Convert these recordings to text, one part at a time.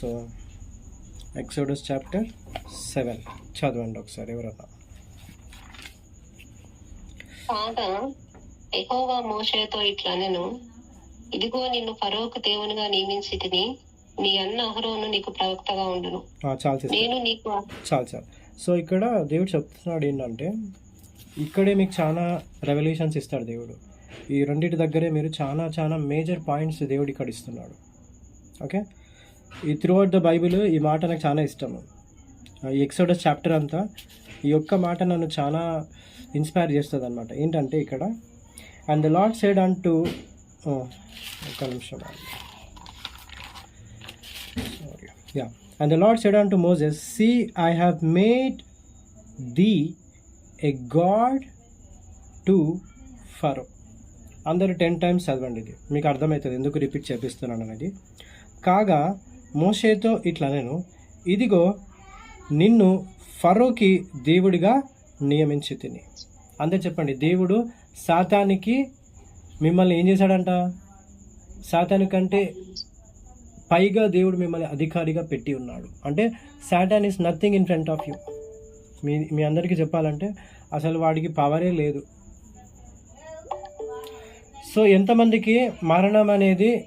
So exodus chapter seven చదవండి ఒకసారి ఎవరన్నా. కాగా ఎహోవా మోషేతో ఇట్లా నేను ఇదిగో నిన్ను ఫరోకు దేవునిగా నియమించి తిని నీ అన్న అహరోను నీకు ప్రవక్తగా ఉండును. చాలు నేను నీకు చాలు చాలు. సో ఇక్కడ దేవుడు చెప్తున్నాడు ఏంటంటే ఇక్కడే మీకు చాలా రెవల్యూషన్స్ ఇస్తాడు దేవుడు. ఈ రెండింటి దగ్గరే మీరు చాలా చాలా మేజర్ పాయింట్స్ దేవుడు ఇక్కడ ఇస్తున్నాడు. ఓకే ఈ త్రూ అవుట్ ద బైబిల్ ఈ మాట నాకు చాలా ఇష్టము. ఈ ఎక్సోడస్ చాప్టర్ అంతా ఈ ఒక్క మాట నన్ను చాలా ఇన్స్పైర్ చేస్తుంది అనమాట ఏంటంటే ఇక్కడ అండ్ ద లాడ్ సైడ్ అంటూ ఒక్క నిమిషం yeah and the lord side అంటూ Moses see I have made the a god to for అందరూ అందరు టెన్ టైమ్స్ చదవండి ఇది. మీకు అర్థమవుతుంది ఎందుకు రిపీట్ చేపిస్తున్నాను అనేది కాగా మోషేతో ఇట్లా నేను ఇదిగో నిన్ను ఫరోకి దేవుడిగా నియమించి తిని. అంతే చెప్పండి దేవుడు సాతానికి మిమ్మల్ని ఏం చేశాడంట? సాతానికంటే పైగా దేవుడు మిమ్మల్ని అధికారిగా పెట్టి ఉన్నాడు. అంటే Satan is nothing in front of you మీ మీ అందరికీ చెప్పాలంటే అసలు వాడికి పవరే లేదు. సో ఎంతమందికి మరణం అనేది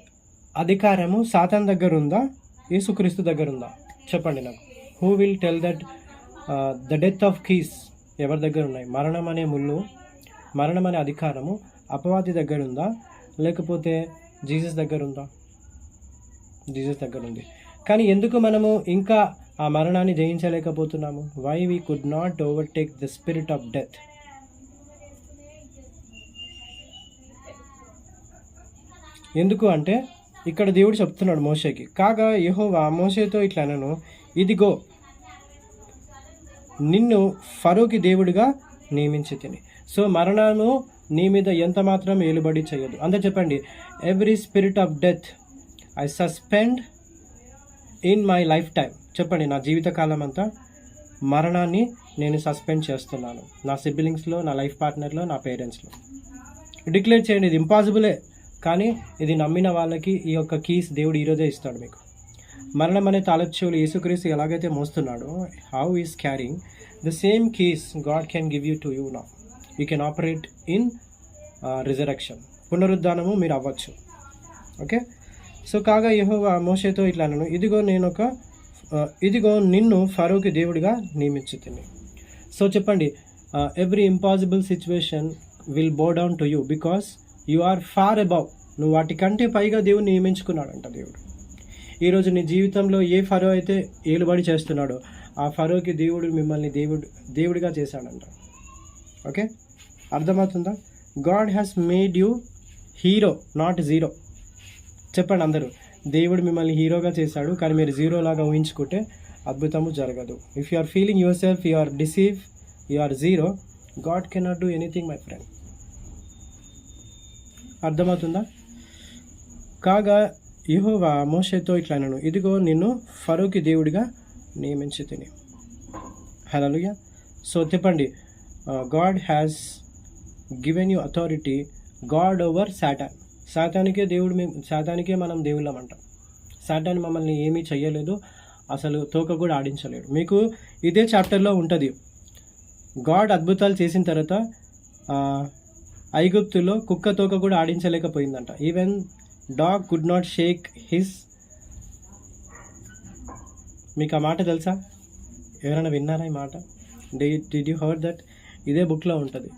అధికారము సాతాన్ దగ్గర ఉందా యేసుక్రీస్తు దగ్గర ఉందా చెప్పండి నాకు. Who will tell that the death of keys ఎవరి దగ్గర ఉన్నాయి మరణం అనే ముళ్ళు మరణం అనే అధికారము అపవాది దగ్గర ఉందా లేకపోతే జీసస్ దగ్గర ఉందా జీసస్ దగ్గర ఉంది కానీ ఎందుకు మనము ఇంకా ఆ మరణాన్ని జయించలేకపోతున్నాము? Why we could not overtake the spirit of death ఎందుకు అంటే ఇక్కడ దేవుడు చెప్తున్నాడు మోషేకి. కాగా యహోవా మోషేతో ఇట్లా నన్ను ఇదిగో నిన్ను ఫరోకి దేవుడిగా నియమించి తిని. సో మరణాను నీ మీద ఎంత మాత్రం ఏలుబడి చేయదు. అంతే చెప్పండి every spirit of death I suspend in my life time చెప్పండి నా జీవితకాలం అంతా మరణాన్ని నేను సస్పెండ్ చేస్తున్నాను. నా సిబ్లింగ్స్లో నా లైఫ్ పార్ట్నర్లో నా పేరెంట్స్లో డిక్లేర్ చేయండి ఇది ఇంపాసిబులే కానీ ఇది నమ్మిన వాళ్ళకి ఈ యొక్క కీస్ దేవుడు ఈరోజే ఇస్తాడు మీకు. మరణం అనే తాళచెవులు యేసుక్రీస్తు ఎలాగైతే మోస్తున్నాడో how is carrying the same keys God can give you to you నా you can operate in resurrection పునరుద్ధానము మీరు అవ్వచ్చు. ఓకే సో కాగా యహో మోషేతో ఇట్లా అన్నాను ఇదిగో నేను ఒక uh, ఇదిగో నిన్ను ఫరోకి దేవుడిగా నియమించుతుంది సో చెప్పండి every impossible situation will bow down to you because you are far above నువ్వు వాటికంటే పైగా దేవుని నియమించుకున్నాడంట దేవుడు. ఈరోజు నీ జీవితంలో ఏ ఫరో అయితే ఏలుబడి చేస్తున్నాడో ఆ ఫరోకి దేవుడు మిమ్మల్ని దేవుడు దేవుడిగా చేశాడంట. ఓకే? అర్థమవుతుందా? God has made you hero not zero. చెప్పండి అందరూ. దేవుడు మిమ్మల్ని హీరోగా చేశాడు కానీ మీరు జీరోలాగా ఊహించుకుంటే అద్భుతము జరగదు. If you are feeling yourself you are deceive you are zero God cannot do anything my friend అర్థమవుతుందా? కాగా యహోవా మోషేతో ఇట్లా అన్నాను ఇదిగో నిన్ను ఫరోకి దేవుడిగా నియమించి తిని. హలోయ సో చెప్పండి God has given you authority God over Satan సాతానికే దేవుడు మేము సాతానికే మనం దేవుళ్ళం అంటాం. శాటాన్ మమ్మల్ని ఏమీ చేయలేదు అసలు తోక కూడా ఆడించలేడు. మీకు ఇదే చాప్టర్లో ఉంటుంది. గాడ్ అద్భుతాలు చేసిన తర్వాత uh, ఐగుప్తులో కుక్క తోక కూడా ఆడించలేకపోయిందంట. Even dog could not shake his మీకు ఆ మాట తెలుసా? ఎవరైనా విన్నారా ఈ మాట? డి డిడ్ యూ హర్డ్ దట్ ఇదే బుక్లో ఉంటుంది.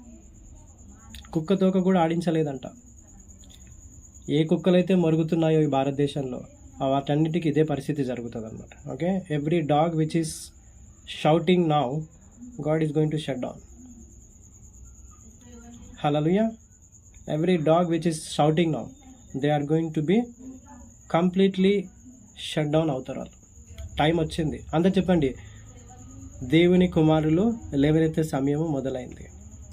కుక్క తోక కూడా ఆడించలేదంట. ఏ కుక్కలైతే మరుగుతున్నాయో ఈ భారతదేశంలో ఆ వాటన్నిటికీ ఇదే పరిస్థితి జరుగుతుంది అనమాట okay every dog which is shouting now God is going to shut down hallelujah every dog which is shouting now they are going to be completely shut down అవుతారు వాళ్ళు. టైం వచ్చింది. అంతా చెప్పండి దేవుని కుమారులు లేవనెత్తే సమయము మొదలైంది.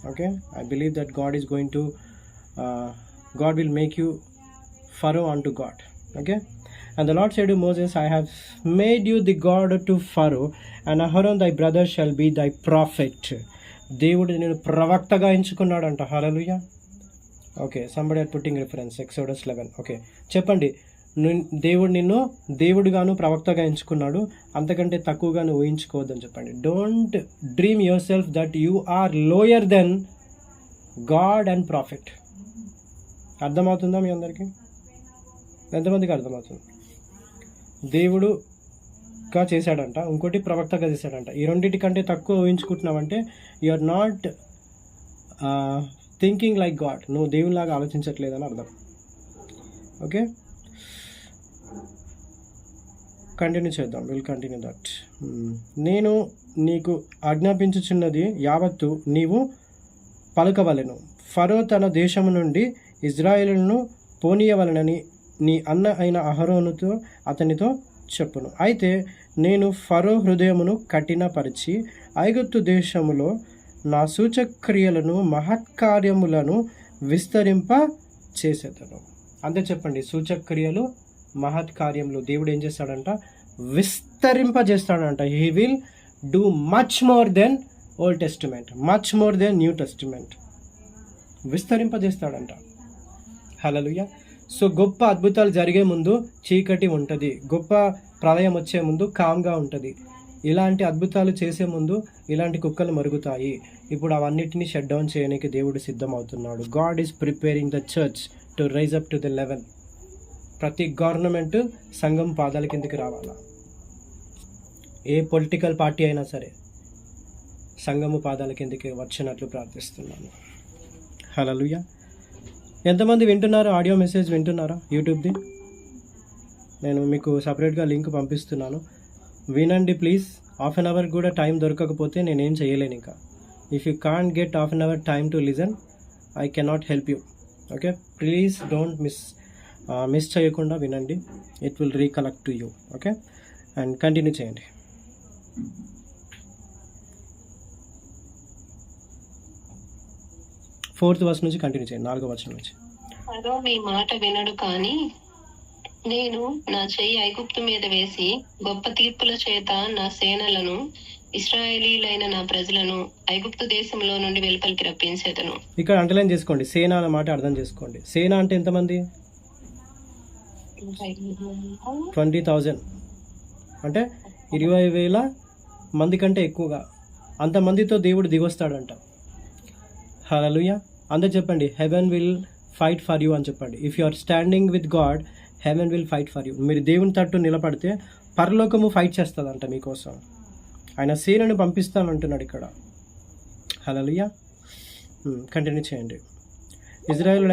Okay? I believe that God is going to God will make you Pharaoh on to God. Okay? And the Lord said Moses I have made you the God to Pharaoh and Aaron thy brother shall be thy prophet దేవుడు నేను ప్రవక్తగా ఎంచుకున్నాడంట. Hallelujah okay somebody are putting reference Exodus eleven okay చెప్పండి. దేవుడు నిన్ను దేవుడుగాను ప్రవక్తగా ఎంచుకున్నాడు. అంతకంటే తక్కువగాను ఊహించుకోవద్దని చెప్పండి. Don't dream yourself that you are lower than God and prophet అర్థమవుతుందా మీ అందరికీ? ఎంతమందికి అర్థమవుతుంది? దేవుడుగా చేశాడంట ఇంకోటి ప్రవక్తగా చేశాడంట. ఈ రెండింటి కంటే తక్కువ ఊహించుకుంటున్నావంటే you are not thinking like God నువ్వు దేవునిలాగా ఆలోచించట్లేదని అర్థం. ఓకే కంటిన్యూ చేద్దాం. విల్ కంటిన్యూ దట్ నేను నీకు ఆజ్ఞాపించుచున్నది యావత్తు నీవు పలకవలెను. ఫరో తన దేశము నుండి ఇజ్రాయేల్ను పోనీయవలనని నీ అన్న అయిన అహరోనుతో అతనితో చెప్పును. అయితే నేను ఫరో హృదయమును కఠినపరిచి ఐగుప్తు దేశములో నా సూచక్రియలను మహత్కార్యములను విస్తరింప చేసేదను. అంతే చెప్పండి సూచక్రియలు మహత్కార్యములు దేవుడు ఏం చేస్తాడంట? విస్తరింప చేస్తాడంట. He will do much more than Old Testament much more than New Testament విస్తరింపజేస్తాడంట hallelujah so గొప్ప అద్భుతాలు జరిగే ముందు చీకటి ఉంటుంది. గొప్ప ప్రళయం వచ్చే ముందు కామ్గా ఉంటుంది. ఇలాంటి అద్భుతాలు చేసే ముందు ఇలాంటి కుక్కలు మరుగుతాయి. ఇప్పుడు అవన్నిటిని షట్ డౌన్ చేయడానికి దేవుడు సిద్ధమవుతున్నాడు. God is preparing the church to rise up to the level ప్రతి గవర్నమెంట్ సంఘం పాదాల కిందకి రావాలా? ఏ పొలిటికల్ పార్టీ అయినా సరే సంఘము పాదాల కిందకి వచ్చినట్లు ప్రార్థిస్తున్నాను. హలలుయ ఎంతమంది వింటున్నారు? ఆడియో మెసేజ్ వింటున్నారా? యూట్యూబ్ది? నేను మీకు సపరేట్గా లింక్ పంపిస్తున్నాను. వినండి ప్లీజ్. హాఫ్ అన్ అవర్ కూడా టైం దొరకకపోతే నేనేం చేయలేను ఇంకా. If you can't get half an hour time to listen I cannot help you okay please don't miss miss చేయకుండా వినండి. It will recollect to you okay and continue చేయండి. Fourth verse నుంచి continue చేయండి. నాలుగో వర్షం నుంచి. మీ మాట వినడు కానీ నేను నా చెయ్యి ఐగుప్తు మీద వేసి గొప్ప తీర్పుల చేత నా సేనలను ఇస్రాయేలీలైన నా ప్రజలను ఐగుప్తు దేశంలో నుండి వెలుపలికి రప్పించేదను. ఇక్కడ అంటలేం చేసుకోండి. సేన అన్న మాట అర్థం చేసుకోండి. సేన అంటే ఎంతమంది? Twenty thousand. అంటే ఇరవై వేల మంది కంటే ఎక్కువగా. అంతమందితో దేవుడు దిగొస్తాడంట. హలలుయ అందరు చెప్పండి heaven will fight for you అని చెప్పండి. If you are standing with God heaven will fight for you మీరు దేవుని తట్టు నిలబడితే పరలోకము ఫైట్ చేస్తుందంట మీకోసం. ఆయన సేనను పంపిస్తానంటున్నాడు ఇక్కడ. హలలుయ కంటిన్యూ చేయండి. ఇజ్రాయెల్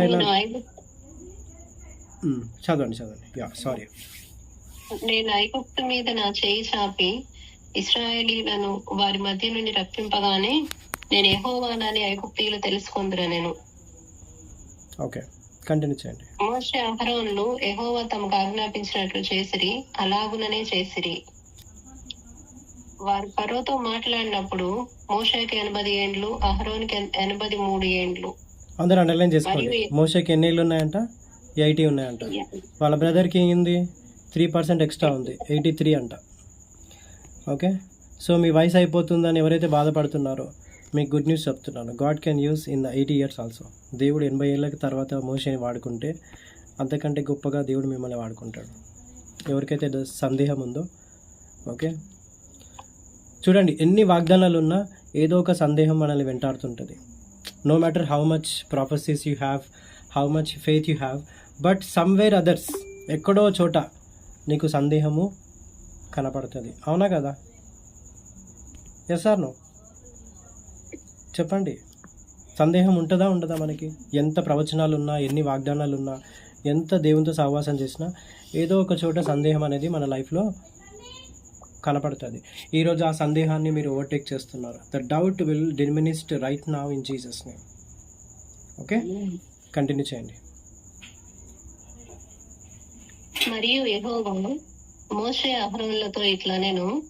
మ్మ్. చదవండి చదవండి. యా సారీ నేను ఐగుప్తు మీద నా చేయి చాపి ఇస్రాయేలీలను వారి మధ్య నుండి రప్పింపగానే నేను యెహోవానని ఐగుప్తీయులు తెలుసుకుందురా నేను ఓకే కంటిన్యూ చేయండి. మోషే అహరోన్లు యెహోవా తమకు ఆజ్ఞాపించినట్లు చేసిరి అలాగుననే చేసిరి. వారు ఫరోతో మాట్లాడినప్పుడు మోషేకి ఎనభై ఏండ్లు అహరోన్కి ఎన్- ఎనభై మూడు ఏండ్లు. అందరూ అండర్లైన్ చేసుకోండి. మోషకి ఎన్ని ఏళ్ళు ఉన్నాయంట? ఎయిటీ ఉన్నాయంట. వాళ్ళ బ్రదర్కి ఏంది త్రీ పర్సెంట్ ఎక్స్ట్రా ఉంది. ఎయిటీ త్రీ అంట. ఓకే? సో మీ వయసు అయిపోతుందని ఎవరైతే బాధపడుతున్నారో మీకు గుడ్ న్యూస్ చెప్తున్నాను. God can use in the eighty years also దేవుడు ఎనభై ఏళ్ళకి తర్వాత మోషని వాడుకుంటే అంతకంటే గొప్పగా దేవుడు మిమ్మల్ని వాడుకుంటాడు. ఎవరికైతే సందేహం ఉందో ఓకే? చూడండి ఎన్ని వాగ్దానాలు ఉన్నా ఏదో ఒక సందేహం మనల్ని వెంటాడుతుంటుంది. No matter how much prophecies you have how much faith you have but somewhere others ఎక్కడో చోట నీకు సందేహము కనపడుతుంది. అవునా కదా? ఎస్ ఆర్ నో చెప్పండి. సందేహం ఉంటుందా ఉండదా మనకి? ఎంత ప్రవచనాలు ఉన్నా ఎన్ని వాగ్దానాలు ఉన్నా ఎంత దేవునితో సహవాసం చేసినా ఏదో ఒక చోట సందేహం అనేది మన లైఫ్లో కనపడుతుంది. ఈరోజు ఆ సందేహాన్ని మీరు ఓవర్టేక్ చేస్తున్నారు. The doubt will diminish right now in Jesus name okay continue చేయండి. మరియు మోషే అహరోన్లతో ఇట్లా నేను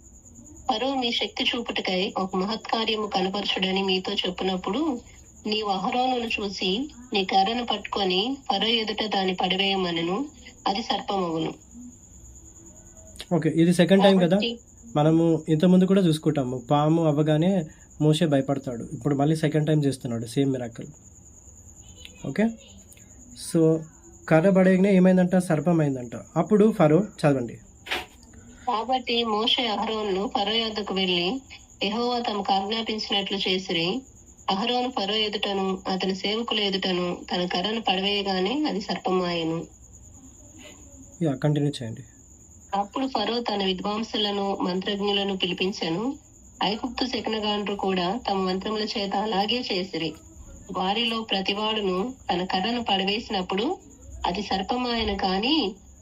ఫరో మీ శక్తి చూపుటకై ఒక మహత్కార్యము కనపరచుడని మీతో చెప్పినప్పుడు నీవు అహరోనును చూసి నీ కర్రను పట్టుకొని ఫరో ఎదుట దాన్ని పడివేయమనను. అది సర్పమగును. ఓకే ఇది సెకండ్ టైం కదా? మనము ఇంతకుముందు కూడా చూసుకుంటాము. పాము అవ్వగానే మోసే భయపడతాడు. ఇప్పుడు మళ్ళీ సెకండ్ టైం చేస్తున్నాడు సేమ్ మిరాకల్ ఓకే? సో కర్ర పడేయగానే ఏమైందంట? సర్పం అయిందంట అప్పుడు ఫరో చదవండి. కాబట్టి మోషే అహరోన్లు ఫరో యొద్దకు వెళ్ళి యెహోవా తమకు ఆజ్ఞాపించినట్లు చేసిరి. అహరోను ఫరో ఎదుటను అతని సేవకుల ఎదుటను తన కర్రను పడవేయగానే అది సర్పమాయను. కంటిన్యూ చేయండి. అప్పుడు ఫరో తన విద్వాంసులను మంత్రజ్ఞులను పిలిపించెను. ఐగుప్తు శకునగాండ్రు కూడా తమ మంత్రముల చేత అలాగే చేసిరి. వారిలో ప్రతివాడును తన కర్రను పడవేసినప్పుడు అది సర్పమాయను కాని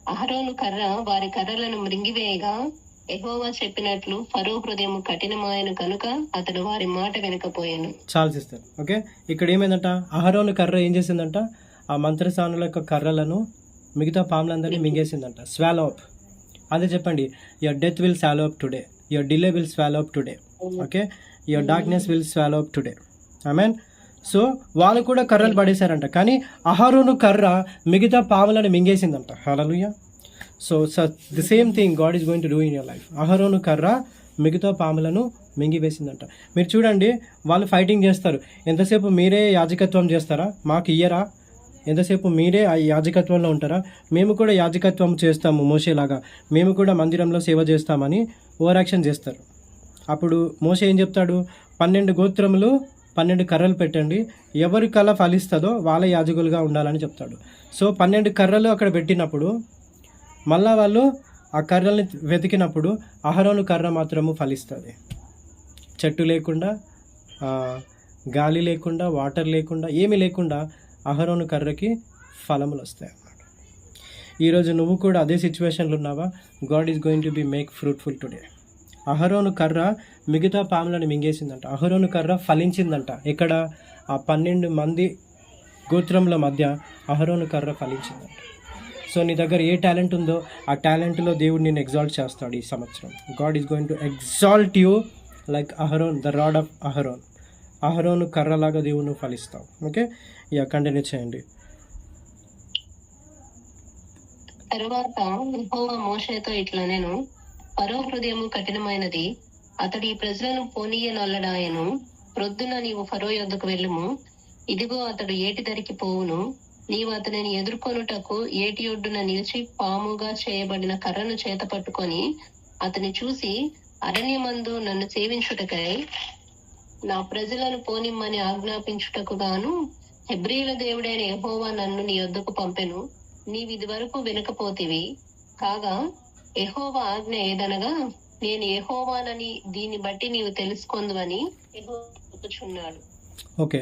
అహరోను కర్ర వారి కర్రలను మృంగివేయగా ఎహోవా చెప్పినట్లు ఫరో హృదయం కఠినమాయను కనుక అతడు వారి మాట వినకపోయాను. చాలు సిస్టర్. ఓకే? ఇక్కడ ఏమైందంట? అహరోను కర్ర ఏం చేసిందంట? ఆ మంత్రసానుల యొక్క కర్రలను మిగతా పాములందరినీ మింగేసిందంట. స్వాలో అప్ అదే చెప్పండి. Your death will swallow up today your delay will swallow up today okay? Your darkness will swallow up today mean so వాళ్ళు కూడా కర్రలు పడేశారంట. కానీ అహరోను కర్ర మిగతా పాములను మింగేసిందంట. Hallelujah so the same thing God is going to do in your life అహరోను కర్ర మిగతా పాములను మింగివేసిందంట. మీరు చూడండి వాళ్ళు ఫైటింగ్ చేస్తారు. ఎంతసేపు మీరే యాజకత్వం చేస్తారా? మాకు ఇయ్యరా? ఎంతసేపు మీరే ఆ యాజకత్వంలో ఉంటారా? మేము కూడా యాజకత్వం చేస్తాము మోసేలాగా మేము కూడా మందిరంలో సేవ చేస్తామని ఓవరాక్షన్ చేస్తారు. అప్పుడు మోసే ఏం చెప్తాడు? పన్నెండు గోత్రములు పన్నెండు కర్రలు పెట్టండి. ఎవరి కళ ఫలిస్తుందో వాళ్ళ యాజకులుగా ఉండాలని చెప్తాడు. సో పన్నెండు కర్రలు అక్కడ పెట్టినప్పుడు మళ్ళా వాళ్ళు ఆ కర్రల్ని వెతికినప్పుడు అహరోను కర్ర మాత్రము ఫలిస్తుంది. చెట్టు లేకుండా గాలి లేకుండా వాటర్ లేకుండా ఏమీ లేకుండా అహరోను కర్రకి ఫలములు వస్తాయి అన్నమాట. ఈరోజు నువ్వు కూడా అదే సిచ్యువేషన్లో ఉన్నావా? God is going to be make fruitful today. అహరోను కర్ర మిగతా పాములను మింగేసిందంట. అహరోను కర్ర ఫలించిందంట. ఇక్కడ ఆ పన్నెండు మంది గోత్రముల మధ్య అహరోను కర్ర ఫలించిందంట. సో నీ దగ్గర ఏ టాలెంట్ ఉందో ఆ టాలెంట్లో దేవుడు నేను ఎగ్జాల్ట్ చేస్తాడు ఈ సంవత్సరం. God is going to exalt you like Aaron the rod of Aaron. అహరోను కర్రలాగా దేవుడు ఫలిస్తావు. ఓకే? ఇక కంటిన్యూ చేయండి. తరువాత మోషేతో ఇట్లా నేను పరో హృదయము కఠినమైనది. అతడు ఈ ప్రజలను పోనీయనొల్లడాయను. ప్రొద్దున నీవు ఫరో యొద్దకు వెళ్ళుము. ఇదిగో అతడు ఏటి దరికి పోవును. నీవు అతనిని ఎదుర్కొనుటకు ఏటి ఒడ్డున నిలిచి పాముగా చేయబడిన కర్రను చేత పట్టుకొని అతని చూసి అరణ్యమందు నన్ను సేవించుటకై నా ప్రజలను పోనిమ్మని ఆజ్ఞాపించుటకు గాను హెబ్రీల దేవుడైన ఎహోవా నన్ను నీ యొద్దకు పంపెను. నీవిది వరకు వినకపోతివి. కాగా యెహోవా ఆజ్ఞ ఏదనగా నేను యెహోవానని దీన్ని బట్టి నీవు తెలుసుకొందువని యెహోవా చెప్పుచున్నాడు. ఓకే.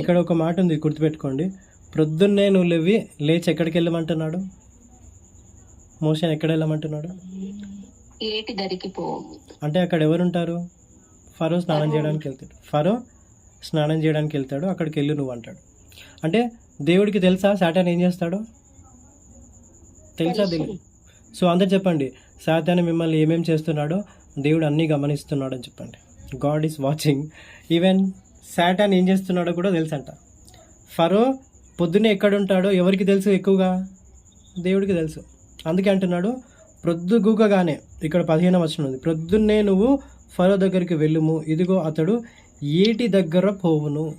ఇక్కడ ఒక మాట ఉంది గుర్తుపెట్టుకోండి. ప్రొద్దున్నే నువ్వు లేవి లేచి ఎక్కడికి వెళ్ళమంటున్నాడు? మోషన్ ఎక్కడ వెళ్ళమంటున్నాడు? ఏటి దరికి పోవు అంటే అక్కడ ఎవరు ఉంటారు ఫరో స్నానం చేయడానికి వెళ్తాడు. ఫరో స్నానం చేయడానికి వెళ్తాడు అక్కడికి వెళ్ళి నువ్వు అంటాడు. అంటే దేవుడికి తెలుసా? సాటాన్ ఏం చేస్తాడో? తెలుసా తెలియదు సో అందరు చెప్పండి సాతాన్ మిమ్మల్ని ఏమేం చేస్తున్నాడో దేవుడు అన్నీ గమనిస్తున్నాడు అని చెప్పండి. God is watching even Satan ఏం చేస్తున్నాడో కూడా తెలుసంట. ఫరో పొద్దున్నే ఎక్కడ ఉంటాడో ఎవరికి తెలుసు ఎక్కువగా? దేవుడికి తెలుసు. అందుకే అంటున్నాడు ప్రొద్దుగూకగానే ఇక్కడ పదిహేను వచ్చిన ఉంది. ప్రొద్దున్నే నువ్వు ఫరో దగ్గరికి వెళ్ళుము. ఇదిగో అతడు ఏటి దగ్గర పోవును.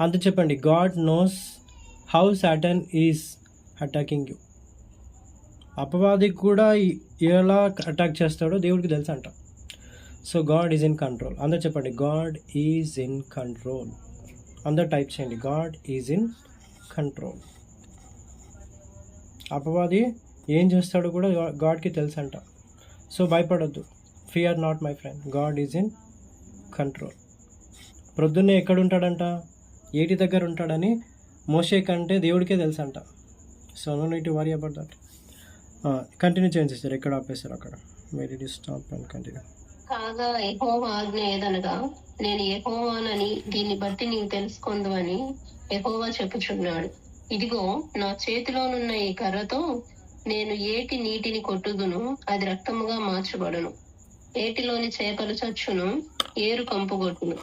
అంత చెప్పండి God knows how Satan is attacking you అపవాదికి కూడా ఎలా అటాక్ చేస్తాడో దేవుడికి తెలుసు అంట. So God is in control అందరు చెప్పండి. గాడ్ ఈజ్ ఇన్ కంట్రోల్ అందరు టైప్ చేయండి. గాడ్ ఈజ్ ఇన్ కంట్రోల్ అపవాది ఏం చేస్తాడో కూడా గా- గాడ్కి తెలుసు అంట. సో భయపడొద్దు. Fear not my friend God is in control ప్రొద్దున్నే ఎక్కడ ఉంటాడంట ఏటి దగ్గర ఉంటాడని మోషే కంటే దేవుడికే తెలుసు అంట. So no need worry about that continue చేయండి సిస్టర్ ఎక్కడ ఆపేశారు అక్కడ? వెరీ స్టాప్ అండ్ కంటిన్యూ కాగా ఎహోవా ఆజ్ఞ ఏదనగా నేను ఎహోవానని దీన్ని బట్టి నీవు తెలుసుకొందువని ఎహోవా చెప్పుచున్నాడు. ఇదిగో నా చేతిలోనున్న ఈ కర్రతో నేను ఏటి నీటిని కొట్టుదును అది రక్తముగా మార్చబడును. ఏటిలోని చేపలు చచ్చును ఏరు కంపుగొట్టును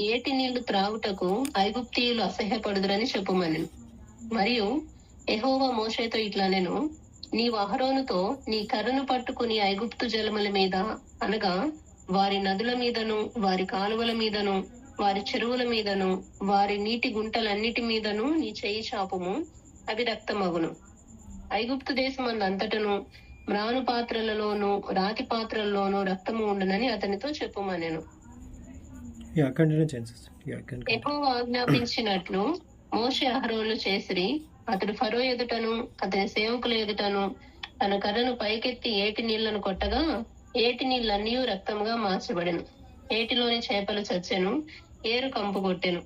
ఏటి నీళ్ళు త్రాగుటకు ఐగుప్తీయులు అసహ్యపడుదురని చెప్పుమని మరియు ఎహోవా మోషేతో ఇట్లా నేను నీవు అహరోనుతో నీ కర్రను పట్టుకుని ఐగుప్తు జలముల మీద అనగా వారి నదుల మీదను వారి కాలువల మీదను వారి చెరువుల మీదను వారి నీటి గుంటలన్నిటి మీదను నీ చేయి చాపుము అవి రక్తమగును. ఐగుప్తు దేశం అంతటను మ్రాను పాత్రలలోను రాతి పాత్రలలోను రక్తము ఉండునని అతనితో చెప్పుమనెను. యా కంటిన్యూ చేయండి యా కంటిన్యూ ఎక్కువ ఆజ్ఞాపించినట్లు మోషే అహరోలు చేసిరి అతడు ఫరో ఎదుటను అతని సేవకుల ఎదుటను తన కర్రను పైకెత్తి ఏటి నీళ్ళను కొట్టగా ఏటి నీళ్ళన్నీ రక్తంగా మార్చబడెను. ఏటిలోని చేపలు చచ్చెను ఏరు కంపు కొట్టెను.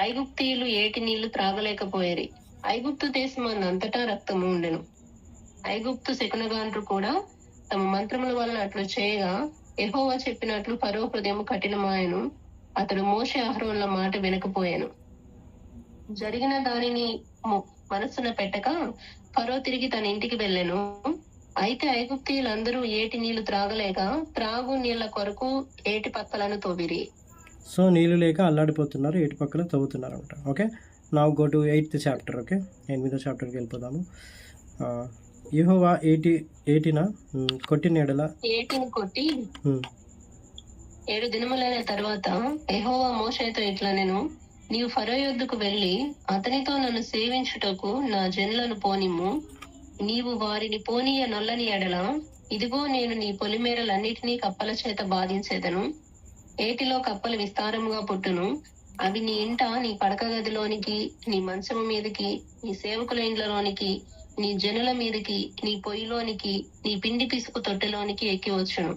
ఐగుప్తీయులు ఏటి నీళ్ళు త్రాగలేకపోయేరి. ఐగుప్తు దేశం అంతటా రక్తము ఉండెను. ఐగుప్తు శకునగాండ్రు కూడా తమ మంత్రముల వలన అట్లు చేయగా ఎహోవా చెప్పినట్లు ఫరో హృదయం కఠినమాయను. అతడు మోష అహరోన్ల మాట వినకపోయాను. జరిగిన దానిని ము- మనస్సున పెట్టక ఫరో తిరిగి తన ఇంటికి వెళ్ళెను. అయితే ఐగుప్తీయులందరూ ఏటి నీళ్ళు త్రాగలేక త్రాగు నీళ్ళ కొరకు ఏటి పక్కలను తోవిరి. సో నీళ్ళు లేక అల్లాడిపోతున్నారు ఏటు పక్కన తవ్వుతున్నారు అనమాట ఓకే? నా go to eighth chapter okay? ఎనిమిదో చాప్టర్కి వెళ్ళిపోదాము. యహోవా ఎయిటీ ఎయిటీన కొట్టిన ఎడల ఏటిని కొట్టి ఏడు దినములైన తర్వాత యెహోవా మోషేతో ఇట్లా నేను నీవు ఫరో యొద్దకు వెళ్ళి అతనితో నన్ను సేవించుటకు నా జనులను పోనిమ్ము. నీవు వారిని పోనీయ నొల్లని ఎడల ఇదిగో నేను నీ పొలిమేరలన్నిటినీ కప్పల చేత బాధించేదను. ఏటిలో కప్పలు విస్తారముగా పుట్టును. అవి నీ ఇంట నీ పడక గదిలోనికి నీ మంచము మీదకి నీ సేవకుల ఇండ్లలోనికి నీ జనుల మీదకి నీ పొయ్యిలోనికి నీ పిండి పిసుకు తొట్టెలోనికి ఎక్కి వచ్చును.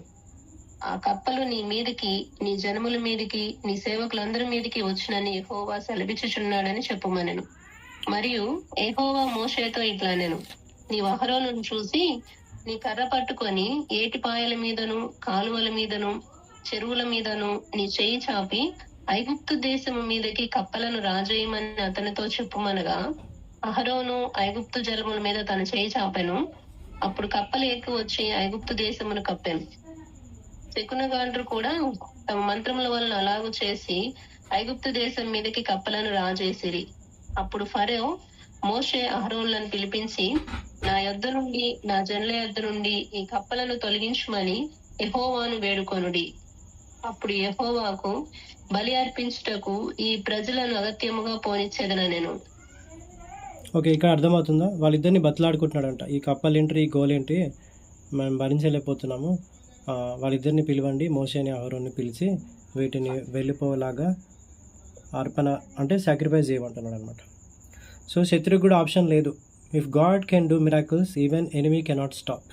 ఆ కప్పలు నీ మీదకి నీ జనముల మీదకి నీ సేవకులందరి మీదకి వచ్చునని ఎహోవా సెలవిచ్చుచున్నాడని చెప్పుమనెను. మరియు ఎహోవా మోషేతో ఇట్లా నేను నీ వహరోలను చూసి నీ కర్ర పట్టుకొని ఏటిపాయల మీదను కాలువల మీదను చెరువుల మీదను నీ చేయి చాపి ఐగుప్తు దేశము మీదకి కప్పలను రాజేయమని అతనితో చెప్పుమనగా అహరోను ఐగుప్తు జలముల మీద తన చేయి చాపెను. అప్పుడు కప్పలు ఎక్కువ వచ్చి ఐగుప్తు దేశమును కప్పాను. శకునగాండ్రు కూడా తమ మంత్రముల వలన అలాగూ చేసి ఐగుప్తు దేశం మీదకి కప్పలను రాజేసిరి. అప్పుడు ఫరో మోషే అహరోన్లను పిలిపించి నా యొద్ద నుండి నా జనుల యొద్ద నుండి ఈ కప్పలను తొలగించమని యెహోవాను వేడుకొనుడి. అప్పుడు ఎహోవాకు బలి అర్పించుటకు ఈ ప్రజలను అగత్యముగా పోనిచ్చేదన నేను. ఓకే ఇక్కడ అర్థమవుతుందా? వాళ్ళిద్దరిని బతలాడుకుంటున్నాడంట. ఈ కప్పలేంటి ఈ గోలేంటి మేము భరించలేకపోతున్నాము. వాళ్ళిద్దరిని పిలవండి. మోసేని ఆహారాన్ని పిలిచి వీటిని వెళ్ళిపోలాగా అర్పణ అంటే సాక్రిఫైస్ చేయమంటున్నాడు అనమాట సో శత్రువు కూడా ఆప్షన్ లేదు. If God can do miracles even enemy cannot stop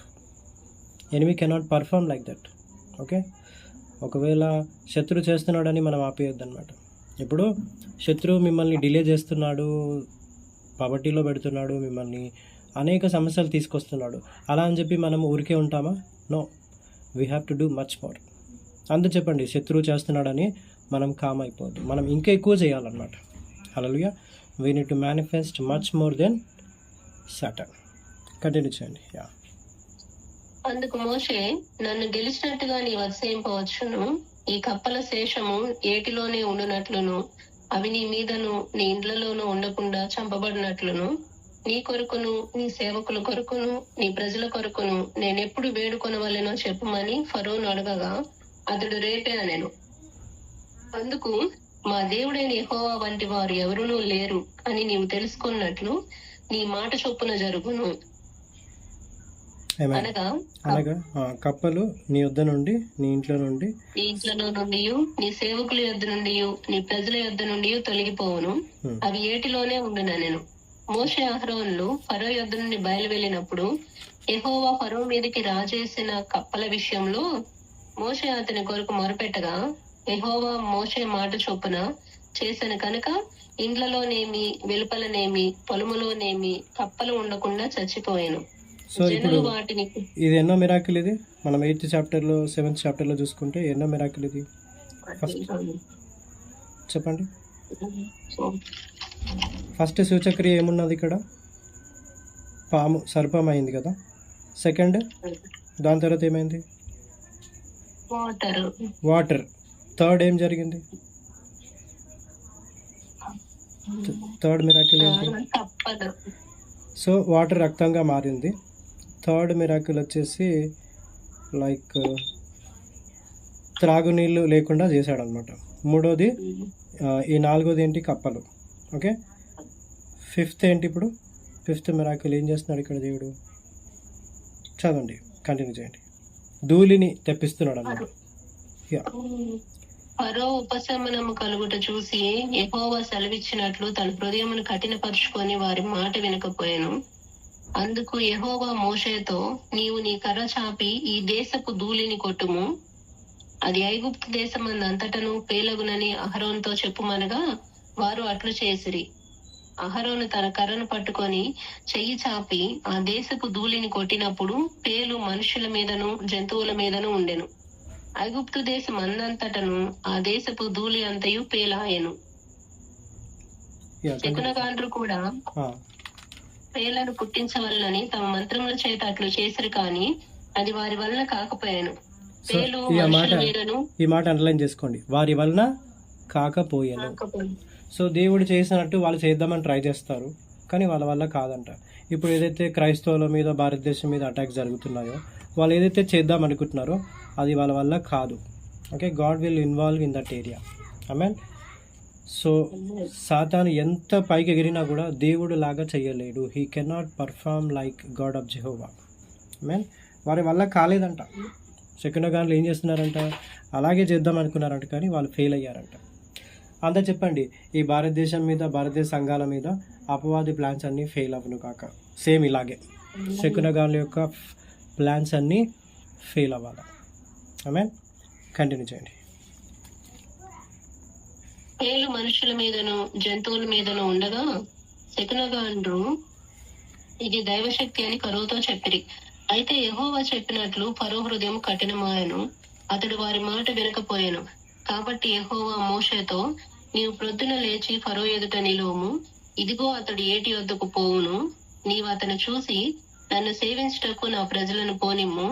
enemy cannot perform like that okay ఒకవేళ శత్రువు చేస్తున్నాడని మనం ఆపేయద్దు అనమాట ఇప్పుడు శత్రువు మిమ్మల్ని డిలే చేస్తున్నాడు పబడ్డీలో పెడుతున్నాడు మిమ్మల్ని అనేక సమస్యలు తీసుకొస్తున్నాడు. అలా అని చెప్పి మనం ఊరికే ఉంటామా? No we have to do much more అందు చెప్పండి శత్రువు చేస్తున్నాడని మనం కామ్ అయిపోద్దు మనం ఇంకా ఎక్కువ చేయాలన్నమాట. Hallelujah we need to manifest much more than Satan continue చేయండి. యా అందుకు మోషే నన్ను గెలిచినట్టుగా నీ వత్సయింపవచ్చును ఈ కప్పల శేషము ఏటిలోనే ఉండునట్లును. అవి నీ మీదను నీ ఇండ్లలోనూ ఉండకుండా చంపబడినట్లును. నీ కొరకును నీ సేవకుల కొరకును నీ ప్రజల కొరకును నేనెప్పుడు వేడుకొనవలెనో చెప్పుమని ఫరోను అడగగా అతడు రేపే నేను అందుకు మా దేవుడైన యెహోవా వంటి వారు ఎవరునూ లేరు అని నీవు తెలుసుకున్నట్లు నీ మాట చొప్పున జరుగును. అనగా కప్పలు నీ వద్ద నుండి నీ ఇంట్లో నుండి నీ ఇంట్లో నుండి నీ సేవకుల యొద్ద నుండి నీ ప్రజల యొద్ద నుండి తొలగిపోవును. Hmm. అవి ఏటిలోనే ఉండున నేను మోషే అహరోన్లు ఫరో యొద్ద నుండి బయలువెళ్ళినప్పుడు యెహోవా ఫరో మీదకి రాజేసిన కప్పల విషయంలో మోషే అతని కొరకు మొరపెట్టగా యెహోవా మోషే మాట చొప్పున చేసిన కనుక ఇండ్లలోనేమి వెలుపలనేమి పొలములోనేమి కప్పలు ఉండకుండా చచ్చిపోయాను. సో ఇప్పుడు ఇది ఎన్నో మిరాకిల్ ఇది? మనం ఎయిత్ చాప్టర్లో సెవెంత్ చాప్టర్లో చూసుకుంటే ఎన్నో మిరాకిల్ ఇది? చెప్పండి. ఫస్ట్ సూచక్రియ ఏమున్నది ఇక్కడ? పాము సర్పం అయింది కదా. సెకండ్ దాని తర్వాత ఏమైంది? వాటర్. వాటర్. థర్డ్ ఏం జరిగింది? థర్డ్ మిరాకిల్ ఏంటి సో వాటర్ రక్తంగా మారింది. థర్డ్ మిరాకిల్ వచ్చేసి లైక్ త్రాగునీళ్ళు లేకుండా చేశాడనమాట. మూడోది ఈ నాలుగోది ఏంటి? కప్పలు. ఓకే? ఫిఫ్త్ ఏంటి ఇప్పుడు? ఫిఫ్త్ మిరాకిల్ ఏం చేస్తున్నాడు ఇక్కడ దేవుడు? చదవండి కంటిన్యూ చేయండి. ధూళిని తెప్పిస్తున్నాడు అన్నమాట. యా. ఫరో ఉపశమనము కలుగుట చూసి యెహోవా సెలవిచ్చినట్లు తన హృదయమును కఠినపరుచుకొని వారి మాట వినకపోయాను. అందుకు యెహోవా మోషేతో నీవు నీ కర్ర చాపి ఈ దేశపు ధూళిని కొట్టుము. అది ఐగుప్తు దేశమందు అంతటను పేలగునని అహరోన్తో చెప్పుమనగా వారు అట్లు చేసిరి. అహరోను తన కర్రను పట్టుకొని చెయ్యి చాపి ఆ దేశపు ధూళిని కొట్టినప్పుడు పేలు మనుషుల మీదను జంతువుల మీదను ఉండెను. ఐగుప్తు దేశం అందంతటను ఆ దేశపు ధూళి అంతయు పేలాయను. శకునగాండ్రు కూడా పేలను పుట్టించవలనని తమ మంత్రముల చేత అట్లు చేసిరు కాని అది వారి వలన కాకపోయాను. పేలు ఈ మాట అండర్లైన్ చేసుకోండి. వారి వలన కాకపోయాను. సో దేవుడు చేసినట్టు వాళ్ళు చేద్దామని ట్రై చేస్తారు. కానీ వాళ్ళ వల్ల కాదంట. ఇప్పుడు ఏదైతే క్రైస్తవుల మీద భారతదేశం మీద అటాక్ జరుగుతున్నాయో వాళ్ళు ఏదైతే చేద్దాం అనుకుంటున్నారో అది వాళ్ళ వల్ల కాదు. Okay God will involve in that area mean so సాతాను ఎంత పైకి ఎగిరినా కూడా దేవుడు లాగా చేయలేడు. He cannot perform like God of Jehovah mean వారి వల్ల కాలేదంట. సెకండ్ గాన్లు ఏం చేస్తున్నారంట? అలాగే చేద్దాం అనుకున్నారంట కానీ వాళ్ళు ఫెయిల్ అయ్యారంట. అంతా చెప్పండి ఈ భారతదేశం మీద భారతదేశ సంఘాల మీద అపవాది ప్లాన్స్ అన్నీ ఫెయిల్ అవ్వను కాక. సేమ్ ఇలాగే. శకునగాన్ల యొక్క ప్లాన్స్ అన్నీ ఫెయిల్ అవ్వాలి? ఆమె కంటిన్యూ చేయండి. పేలు మనుషుల మీదను జంతువుల మీదను ఉండగా శకునగాండ్రు ఇది దైవశక్తి అని కరువుతో చెప్పిరి. అయితే యహోవా చెప్పినట్లు పరో హృదయం కఠినమాయను అతడు వారి మాట వినకపోయాను. కాబట్టి యహోవా మోషతో నీవు ప్రొద్దున లేచి ఫరో ఎదుట నిలువము. ఇదిగో అతడు ఏటి వద్దకు పోవును. నీవు అతను చూసి నన్ను సేవించుటకు నా ప్రజలను పోనిమ్ము.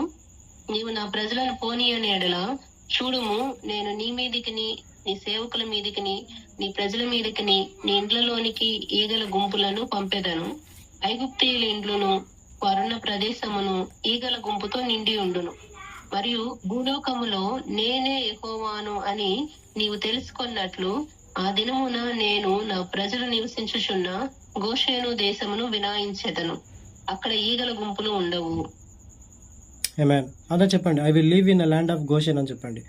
నీవు నా ప్రజలను పోని అని ఎడల చూడుము నేను నీ మీదికిని నీ సేవకుల మీదికిని నీ ప్రజల మీదికిని నీ ఇండ్లలోనికి ఈగల గుంపులను పంపెదను. ఐగుప్తీయుల ఇండ్లను వరుణ ప్రదేశమును ఈగల గుంపుతో నిండి ఉండును. మరియు భూలోకములో నేనే ఎహోవాను అని నీవు తెలుసుకున్నట్లు ఆ దినమున నేను నా ప్రజలు నివసించుచున్న గోషేను దేశమును వినాయించెదను. అక్కడ ఈగల గుంపులు ఉండవు. ఏమేన్ అదే చెప్పండి I will live in land of Goshen అని చెప్పండి.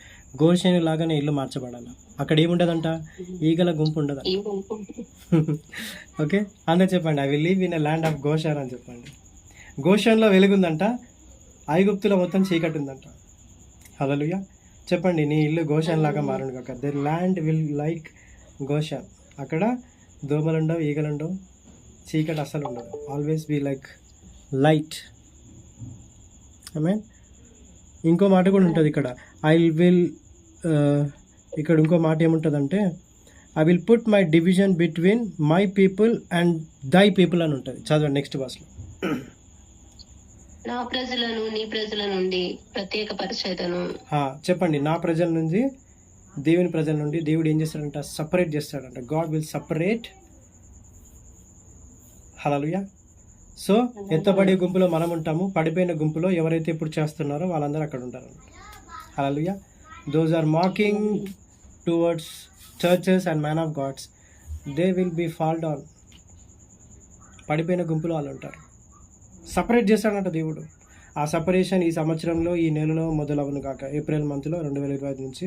గోషన్ లాగానే ఇల్లు మార్చబడాలి. అక్కడ ఏముండదంట ఈగల గుంపు ఉండదు. ఓకే అందరూ చెప్పండి I will live in land of Goshen అని చెప్పండి. గోషన్లో వెలుగుందంట ఐగుప్తులో మొత్తం చీకటి ఉందంట. హలలుయ చెప్పండి నీ ఇల్లు గోషన్ లాగా మారును కాక the land will like Goshen అక్కడ దోమలు ఉండవు ఈగలు ఉండవు చీకటి అసలు ఉండదు. Always be like light I ఇంకో మాట కూడా ఉంటుంది ఇక్కడ. ఐ విల్ ఇక్కడ ఇంకో మాట ఏముంటుందంటే I will put my division between my people and thy people అని ఉంటుంది. చదవండి నెక్స్ట్ బస్లో నా ప్రజలను నీ ప్రజల నుండి ప్రత్యేక పరిచేతను చెప్పండి. నా ప్రజల నుంచి దేవుని ప్రజల నుండి దేవుడు ఏం చేస్తాడంట? సపరేట్ చేస్తాడంట. God will separate hallelujah so ఎత్తబడే గుంపులో మనం ఉంటాము? పడిపోయిన గుంపులో ఎవరైతే ఇప్పుడు చేస్తున్నారో వాళ్ళందరూ అక్కడ ఉంటారు. Hallelujah those are mocking towards churches and man of God's they will be fall down పడిపోయిన గుంపులో వాళ్ళు ఉంటారు. సపరేట్ చేస్తాడంట దేవుడు. ఆ సపరేషన్ ఈ సంవత్సరంలో ఈ నెలలో మొదలవును కాక ఏప్రిల్ మంత్లో రెండు వేల ఇరవై ఐదు నుంచి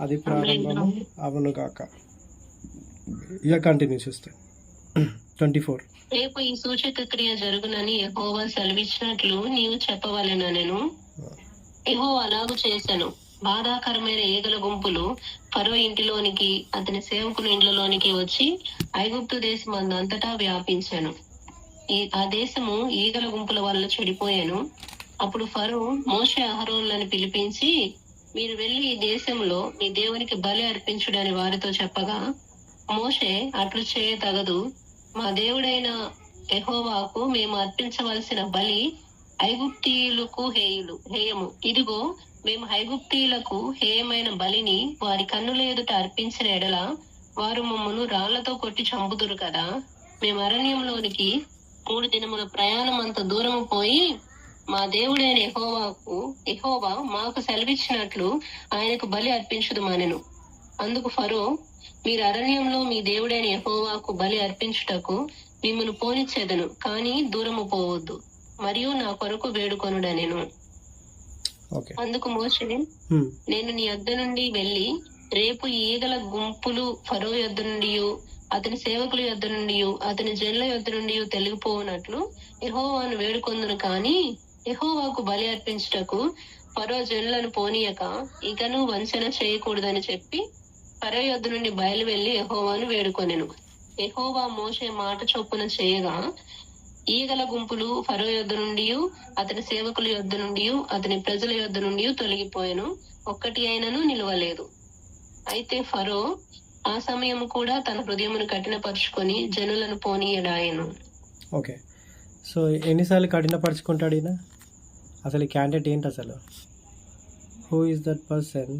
అది ప్రారంభం అవును కాక ఇక కంటిన్యూ చేస్తే. Twenty four. రేపు ఈ సూచక క్రియ జరుగునని యెహోవా సెలవిచ్చినట్లు నీవు చెప్పవలెన నేను. ఎహో అలాగు చేశాను బాధాకరమైన ఈగల గుంపులు ఫరో ఇంటిలోనికి అతని సేవకుల ఇండ్లలోనికి వచ్చి ఐగుప్తు దేశం అంతటా వ్యాపించాను. ఈ ఆ దేశము ఈగల గుంపుల వల్ల చెడిపోయాను. అప్పుడు ఫరో మోషే అహరోన్లను పిలిపించి మీరు వెళ్ళి ఈ దేశంలో మీ దేవునికి బలి అర్పించుడని వారితో చెప్పగా మోషే అట్లు చేయ తగదు మా దేవుడైన ఎహోవాకు మేము అర్పించవలసిన బలి ఐగుప్తీయులకు హేయులు హేయము. ఇదిగో మేము ఐగుప్తీయులకు హేయమైన బలిని వారి కన్నుల ఎదుట అర్పించిన ఎడల వారు మమ్మను రాళ్ళతో కొట్టి చంపుదురు కదా. మేము అరణ్యంలోనికి మూడు దినముల ప్రయాణం అంత దూరము పోయి మా దేవుడైన యెహోవాకు యెహోవా మాకు సెలవిచ్చినట్లు ఆయనకు బలి అర్పించుదు మనను అందుకు ఫరో మీరు అరణ్యంలో మీ దేవుడైన యెహోవాకు బలి అర్పించుటకు మిమ్మల్ని పోనిచ్చేదను కానీ దూరము పోవద్దు మరియు నా కొరకు వేడుకొనుడనెను ఓకే. అందుకు హ్మ్. నేను నీ యొద్ద నుండి వెళ్ళి రేపు ఈగల గుంపులు ఫరో యొద్ద నుండి అతని సేవకుల యొద్ద నుండి అతని జన్ల యొద్ద నుండి తెలిగిపోవునట్లు యెహోవాను వేడుకొందును కాని యహోవాకు బలి అర్పించుటకు ఫరో జనులను పోనీయక ఇకను వంచన చేయకూడదని చెప్పి ఫరో యొద్ద నుండి బయలు యహోవాను వేడుకొనెను. యహోవా మోసే మాట చొప్పున చేయగా ఈగల గుంపులు ఫరో యొద్ద నుండి అతని సేవకుల యొద్ద నుండి అతని ప్రజల యొద్ద నుండి తొలగిపోయాను. ఒక్కటి అయినను నిలవలేదు. అయితే ఫరో ఆ సమయం కూడా తన హృదయమును కఠినపరుచుకొని జనులను పోనీయడాయను. ఓకే. సో ఎన్నిసార్లు కఠినపరుచుకుంటాడు ఈయన? అసలు ఈ క్యాండిడేట్ ఏంటి అసలు? Who is that person